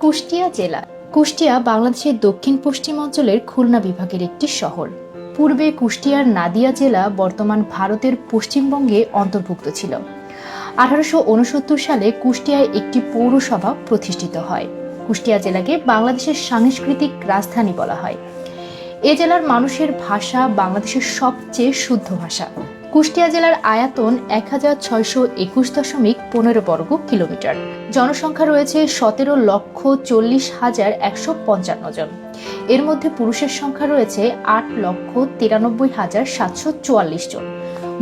কুষ্টিয়া জেলা। কুষ্টিয়া বাংলাদেশের দক্ষিণ পশ্চিম অঞ্চলের খুলনা বিভাগের একটি শহর। পূর্বে কুষ্টিয়ার নাদিয়া জেলা, বর্তমান ভারতের পশ্চিমবঙ্গে অন্তর্ভুক্ত ছিল। আঠারোশো উনসত্তর সালে কুষ্টিয়ায় একটি পৌরসভা প্রতিষ্ঠিত হয়। কুষ্টিয়া জেলাকে বাংলাদেশের সাংস্কৃতিক রাজধানী বলা হয়। এ জেলার মানুষের ভাষা বাংলাদেশের সবচেয়ে শুদ্ধ ভাষা। কুষ্টিয়া জেলার আয়াতন এক হাজার ছয়শো একুশ দশমিক পনেরো বর্গ কিলোমিটার। জনসংখ্যা রয়েছে সতেরো লক্ষ চল্লিশ হাজার একশো পঞ্চান্ন জন। এর মধ্যে পুরুষের সংখ্যা রয়েছে আট লক্ষ তিরানব্বই হাজার সাতশো চুয়াল্লিশ জন।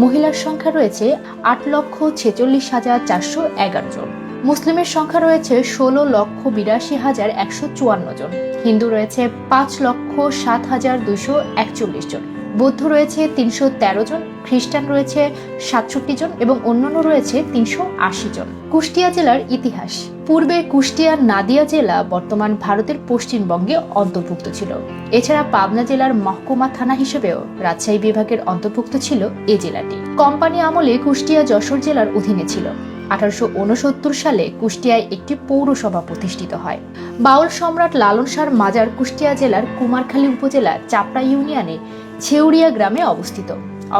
মহিলার সংখ্যা রয়েছে আট লক্ষ ছেচল্লিশ হাজার চারশো এগারো জন। মুসলিমের সংখ্যা রয়েছে ষোলো লক্ষ বিরাশি হাজার একশো চুয়ান্ন জন। হিন্দু রয়েছে পাঁচ লক্ষ সাত হাজার দুশো একচল্লিশ জন। বৌদ্ধ রয়েছে তিনশো তেরো জন, খ্রিস্টান রয়েছে সাতষট্টি জন এবং অন্যান্য রয়েছে তিনশো আশি জন। কুষ্টিয়া জেলার ইতিহাস। পূর্বে কুষ্টিয়া নাদিয়া জেলা বর্তমান ভারতের পশ্চিমবঙ্গে অন্তর্ভুক্ত ছিল। এছাড়া পাবনা জেলার মহকুমা থানা হিসেবেও রাজশাহী বিভাগের অন্তর্ভুক্ত ছিল এ জেলাটি। কোম্পানি আমলে কুষ্টিয়া যশোর জেলার অধীনে ছিল। আঠারোশো উনসত্তর সালে কুষ্টিয়ায় একটি পৌরসভা প্রতিষ্ঠিত হয়। বাউল সম্রাট লালন শাহর মাজার কুষ্টিয়া জেলার কুমারখালী উপজেলা চাপড়া ইউনিয়নে ছেউরিয়া গ্রামে অবস্থিত।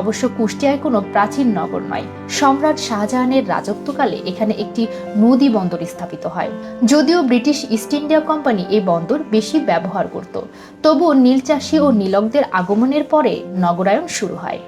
অবশ্য কুষ্টিয়ায় কোনো প্রাচীন নগর নয়। সম্রাট শাহজাহানের রাজত্বকালে এখানে একটি নদী বন্দর স্থাপিত হয়। যদিও ব্রিটিশ ইস্ট ইন্ডিয়া কোম্পানি এই বন্দর বেশি ব্যবহার করত, তবুও নীলচাষী ও নীলকদের আগমনের পরে নগরায়ন শুরু হয়।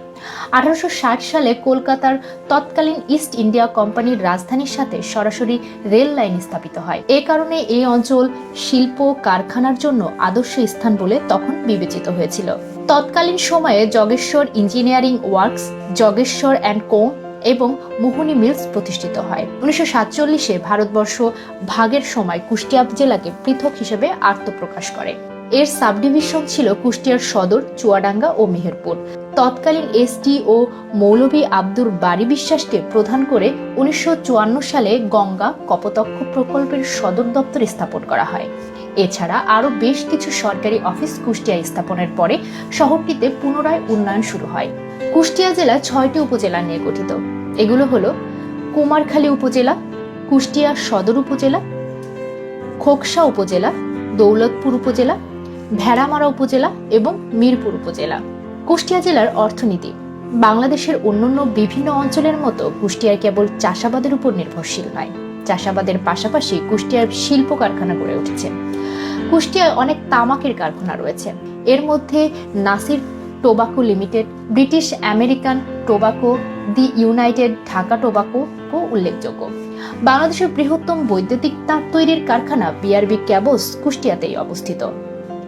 আঠারোশো ষাট সালে কলকাতার তৎকালীন ইস্ট ইন্ডিয়া কোম্পানির রাজধানীর সাথে সরাসরি রেল লাইন স্থাপিত হয়। এ কারণে এই অঞ্চল শিল্প কারখানার জন্য আদর্শ স্থান বলে তখন বিবেচিত হয়েছিল। তৎকালীন সময়ে জগেশ্বর ইঞ্জিনিয়ারিং ওয়ার্কস জগেশ্বর অ্যান্ড কো এবং মোহনী মিলস প্রতিষ্ঠিত হয়। উনিশশো সাতচল্লিশে ভারতবর্ষ ভাগের সময় কুষ্টিয়া জেলাকে পৃথক হিসেবে আত্মপ্রকাশ করে। এর সাবডিভিশন ছিল কুষ্টিয়ার সদর, চুয়াডাঙ্গা ও মেহেরপুর। তৎকালীন এসটি ও মৌলভী আব্দুর বাড়ি বিশ্বাসকে প্রধান করে উনিশশো চুয়ান্ন সালে গঙ্গা কপতক্ষ প্রকল্পের সদর দপ্তর স্থাপন করা হয়। এছাড়া আরও বেশ কিছু সরকারি অফিস কুষ্টিয়া স্থাপনের পরে শহরটিতে পুনরায় উন্নয়ন শুরু হয়। কুষ্টিয়া জেলা ছয়টি উপজেলা নিয়ে গঠিত। এগুলো হলো কুমারখালী উপজেলা, কুষ্টিয়া সদর উপজেলা, খোকসা উপজেলা, দৌলতপুর উপজেলা ভেড়ামারা উপজেলা এবং মিরপুর উপজেলা। কুষ্টিয়া জেলার অর্থনীতি। বাংলাদেশের অন্যান্য বিভিন্ন অঞ্চলের মতো কুষ্টিয়া কেবল চাষাবাদের উপর নির্ভরশীল নয়। চাষাবাদের পাশাপাশি কুষ্টিয়ার শিল্প কারখানা গড়ে উঠেছে। কুষ্টিয়ায় অনেক তামাকের কারখানা রয়েছে। এর মধ্যে Nasir tobacco limited, British American tobacco, the United Dhaka tobacco ও উল্লেখযোগ্য। বাংলাদেশের বৃহত্তম বৈদ্যুতিক তার তৈরির কারখানা বিআরবি ক্যাবস কুষ্টিয়াতেই অবস্থিত।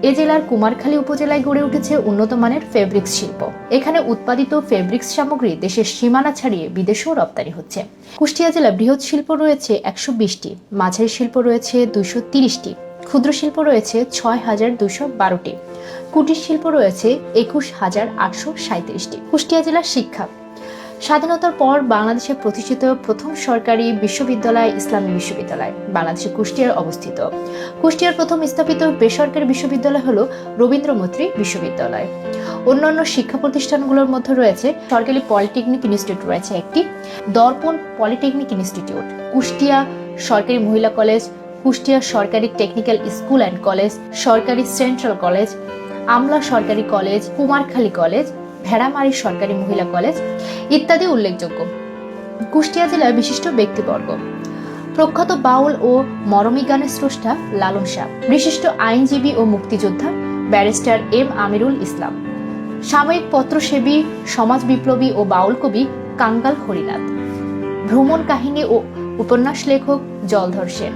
এ জেলার কুমারখালী উপজেলায় গড়ে উঠেছে উন্নত মানের ফেব্রিক্স শিল্প। এখানে উৎপাদিত ফেব্রিক্স সামগ্রী দেশের সীমানা ছাড়িয়ে বিদেশেও রপ্তানি হচ্ছে। কুষ্টিয়া জেলা বৃহৎ শিল্প রয়েছে একশো বিশটি, মাঝারি শিল্প রয়েছে দুইশো তিরিশটি, ক্ষুদ্র শিল্প রয়েছে ছয় হাজার দুশো বারোটি, কুটির শিল্প রয়েছে একুশ হাজার আটশো সাঁত্রিশটি কুষ্টিয়া জেলার শিক্ষা স্বাধীনতার পর বাংলাদেশে প্রতিষ্ঠিত প্রথম সরকারি বিশ্ববিদ্যালয় ইসলামী বিশ্ববিদ্যালয় বাংলাদেশের কুষ্টিয়ার অবস্থিত। কুষ্টিয়ার প্রথম স্থাপিত বেসরকারি বিশ্ববিদ্যালয় হল রবীন্দ্র মৈত্রী বিশ্ববিদ্যালয়। অন্যান্য শিক্ষা প্রতিষ্ঠানগুলোর মধ্যে রয়েছে সরকারি পলিটেকনিক ইনস্টিটিউট, রয়েছে একটি দর্পণ পলিটেকনিক ইনস্টিটিউট। কুষ্টিয়া সরকারি মহিলা কলেজ, কুষ্টিয়া সরকারি টেকনিক্যাল স্কুল অ্যান্ড কলেজ, সরকারি সেন্ট্রাল কলেজ, আমলা সরকারি কলেজ, কুমারখালী কলেজ ভেড়ামারি সরকারি মহিলা কলেজ ইত্যাদি উল্লেখযোগ্য। কুষ্টিয়া জেলার বিশিষ্ট ব্যক্তিবর্গ। প্রখ্যাত বাউল ও মরমী গানের স্রষ্টা লালন শাহ, বিশিষ্ট আইনজীবী ও মুক্তিযোদ্ধা ব্যারিস্টার এম আমিরুল ইসলাম, সাময়িক পত্রসেবী সমাজ বিপ্লবী ও বাউল কবি কাঙ্গাল হরিনাথ, ভ্রমণ কাহিনী ও উপন্যাস লেখক জলধর সেন,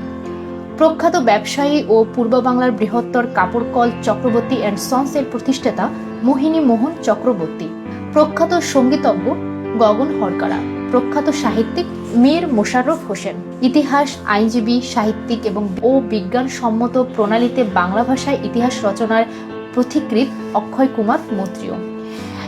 প্রখ্যাত ব্যবসায়ী ও পূর্ব বাংলার বৃহত্তর কাপড় কল চক্রবর্তী অ্যান্ড সন্স এর প্রতিষ্ঠাতা মোহিনী মোহন চক্রবর্তী, প্রখ্যাত সঙ্গীতজ্ঞ গগন হরকারা, প্রখ্যাত সাহিত্যিক মীর মোশাররফ হোসেন। ইতিহাস, আইনজীবী, সাহিত্যিক এবং ও বিজ্ঞানসম্মত প্রণালীতে বাংলা ভাষায় ইতিহাস রচনার পথিকৃৎ অক্ষয় কুমার মন্ত্রীও।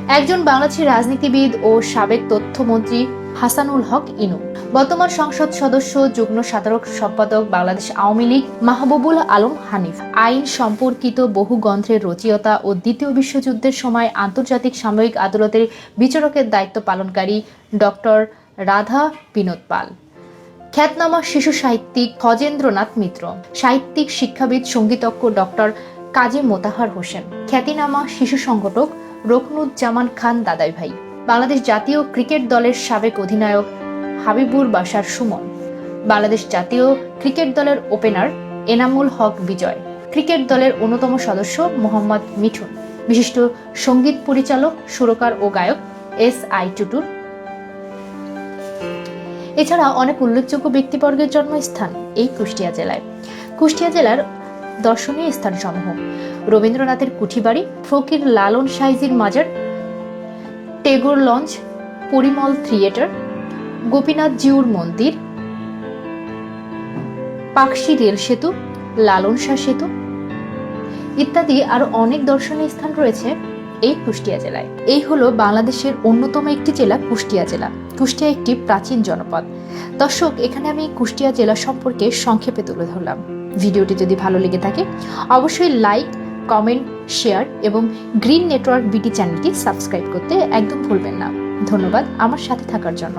একজন বাংলাদেশের রাজনীতিবিদ ও সাবেক তথ্যমন্ত্রী হাসানুল হক ইনু। বর্তমান সংসদ সদস্য, যুগ্ম সাধারণ সম্পাদক বাংলাদেশ আওয়ামী লীগ মাহবুবুল আলম হানিফ। আইন সম্পর্কিত বহু গ্রন্থের রচয়িতা ও দ্বিতীয় বিশ্বযুদ্ধের সময় আন্তর্জাতিক সাময়িক আদালতের বিচারকের দায়িত্ব পালনকারী ডক্টর রাধা বিনোদ পাল। খ্যাতনামা শিশু সাহিত্যিক খজেন্দ্রনাথ মিত্র। সাহিত্যিক, শিক্ষাবিদ, সঙ্গীতজ্ঞ ডক্টর কাজী মোতাহার হোসেন। খ্যাতিনামা শিশু সংগঠক রকনুজ্জামান খান দাদাই ভাই বাংলাদেশ জাতীয় ক্রিকেট দলের সাবেক অধিনায়ক হাবিবুর বাসার সুমন। বাংলাদেশ জাতীয় ক্রিকেট দলের ওপেনার এনামুল হক বিজয়। ক্রিকেট দলের অন্যতম সদস্য মোহাম্মদ মিঠুন। বিশিষ্ট সংগীত পরিচালক, সুরকার ও গায়ক এস আই টুটুর এছাড়া অনেক উল্লেখযোগ্য ব্যক্তিবর্গের জন্মস্থান এই কুষ্টিয়া জেলায়। কুষ্টিয়া জেলার দর্শনীয় স্থানসমূহ রবীন্দ্রনাথের কুঠিবাড়ি, ফকির লালন সাইজির মাজার, টেগোর লঞ্চ, পরিমল থিয়েটার গোপীনাথ জিউর মন্দির, পাকশি রেল সেতু লালন শাহ সেতু ইত্যাদি আরও অনেক দর্শনীয় স্থান রয়েছে এই কুষ্টিয়া জেলায়। এই হলো বাংলাদেশের অন্যতম একটি জেলা, কুষ্টিয়া জেলা। কুষ্টিয়া একটি প্রাচীন জনপদ। দর্শক, এখানে আমি কুষ্টিয়া জেলা সম্পর্কে সংক্ষেপে তুলে ধরলাম। ভিডিওটি যদি ভালো লেগে থাকে, অবশ্যই লাইক, কমেন্ট, শেয়ার এবং গ্রিন নেটওয়ার্ক বিটি চ্যানেলটি সাবস্ক্রাইব করতে একদম ভুলবেন না। ধন্যবাদ আমার সাথে থাকার জন্য।